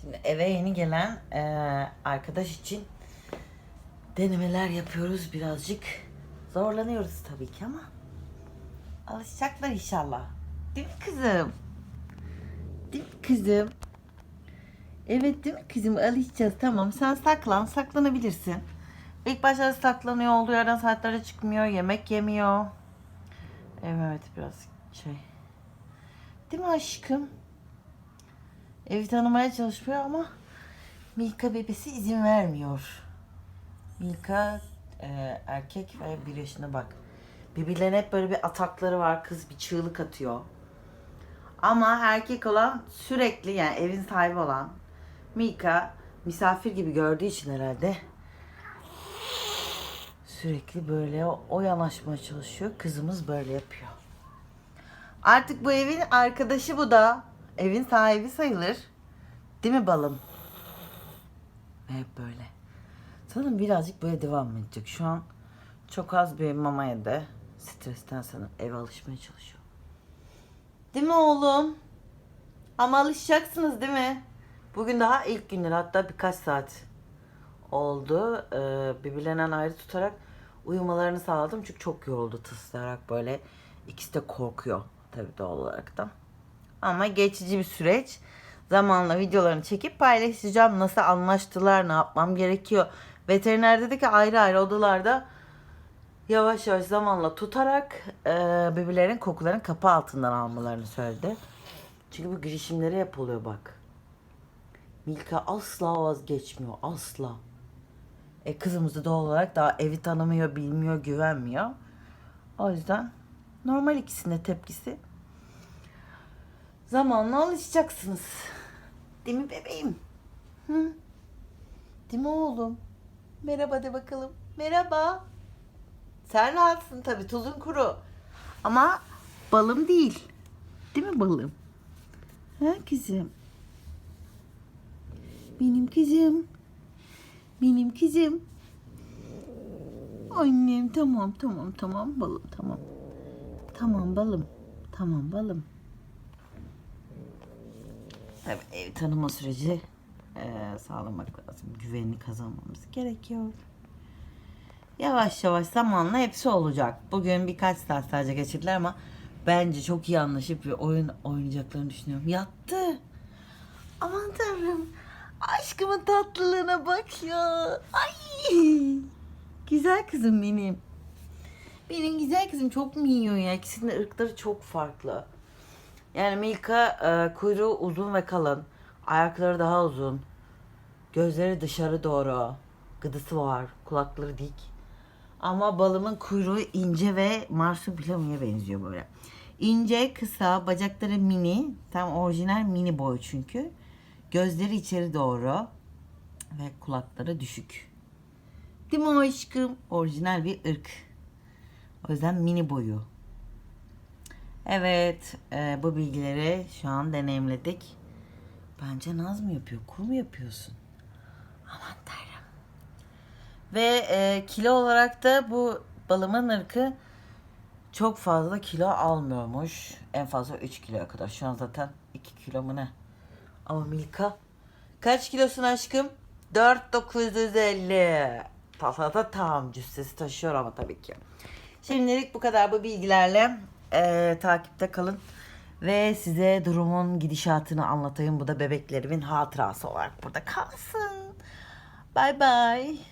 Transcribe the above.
Şimdi eve yeni gelen eee, arkadaş için denemeler yapıyoruz birazcık. Zorlanıyoruz tabii ki ama alışacaklar inşallah. Değil mi kızım? Değil mi kızım? Evet değil mi kızım? Alışacağız tamam. Sen saklan, saklanabilirsin. İlk başta saklanıyor, olduğu yerden saatlere çıkmıyor, yemek yemiyor. Evet biraz şey. Değil mi aşkım? Evi tanımaya çalışıyor ama Milka bebesi izin vermiyor. Milka e, erkek ve bir yaşına bak. Birbirlerine hep böyle bir atakları var. Kız bir çığlık atıyor. Ama erkek olan sürekli yani evin sahibi olan Milka misafir gibi gördüğü için herhalde sürekli böyle o yanaşmaya çalışıyor. Kızımız böyle yapıyor. Artık bu evin arkadaşı bu da. Evin sahibi sayılır. Değil mi balım? Hep böyle. Sanırım birazcık böyle devam edecek. Şu an çok az bir mama yedi. Stresten sanırım eve alışmaya çalışıyor. Değil mi oğlum? Ama alışacaksınız değil mi? Bugün daha ilk günler hatta birkaç saat oldu. Ee, birbirlerinden ayrı tutarak uyumalarını sağladım. Çünkü çok yoruldu tıslayarak böyle. İkisi de korkuyor tabii doğal olarak da. Ama geçici bir süreç. Zamanla videolarını çekip paylaşacağım. Nasıl anlaştılar, ne yapmam gerekiyor. Veteriner dedi ki ayrı ayrı odalarda yavaş yavaş zamanla tutarak e, birbirlerinin kokularını kapı altından almalarını söyledi. Çünkü bu girişimleri hep oluyor bak. Milka asla vazgeçmiyor. Asla. E kızımız da doğal olarak daha evi tanımıyor, bilmiyor, güvenmiyor. O yüzden normal ikisinin de tepkisi. Zamanla alışacaksınız. Değil mi bebeğim? Hı? Değil mi oğlum? Merhaba de bakalım. Merhaba. Sen rahatsın tabii tuzun kuru. Ama balım değil. Değil mi balım? Ha kızım? Benim kızım. Benim kızım. Annem tamam tamam tamam balım tamam. Tamam balım. Tamam balım. Tabii ev tanıma süreci eee, sağlamak lazım. Güvenini kazanmamız gerekiyor. Yavaş yavaş zamanla hepsi olacak. Bugün birkaç saat sadece geçirdiler ama bence çok iyi anlaşıp bir oyun oynayacaklarını düşünüyorum. Yattı. Aman tanrım. Aşkımın tatlılığına bak ya. Ay. Güzel kızım benim. Benim güzel kızım çok yiyor ya? İkisinin ırkları çok farklı. Yani Milka e, kuyruğu uzun ve kalın. Ayakları daha uzun. Gözleri dışarı doğru. Gıdısı var. Kulakları dik. Ama balımın kuyruğu ince ve marsupilamiye benziyor böyle. İnce, kısa, bacakları mini. Tam orijinal mini boy çünkü. Gözleri içeri doğru. Ve kulakları düşük. Değil mi aşkım? Orijinal bir ırk. O yüzden mini boyu. Evet, e, bu bilgileri şu an deneyimledik. Bence naz mı yapıyor, kul mu yapıyorsun? Aman tanrım. Ve e, kilo olarak da bu balımın ırkı çok fazla kilo almıyormuş. En fazla 3 kiloya kadar. Şu an zaten 2 kilo mu ne? Ama Milka kaç kilosun aşkım? 4950. Ta ta ta tam cüssesi taşıyor ama tabii ki. Şimdilik bu kadar bu bilgilerle eee, takipte kalın. Ve size durumun gidişatını anlatayım. Bu da bebeklerimin hatırası olarak burada kalsın. Bye bye.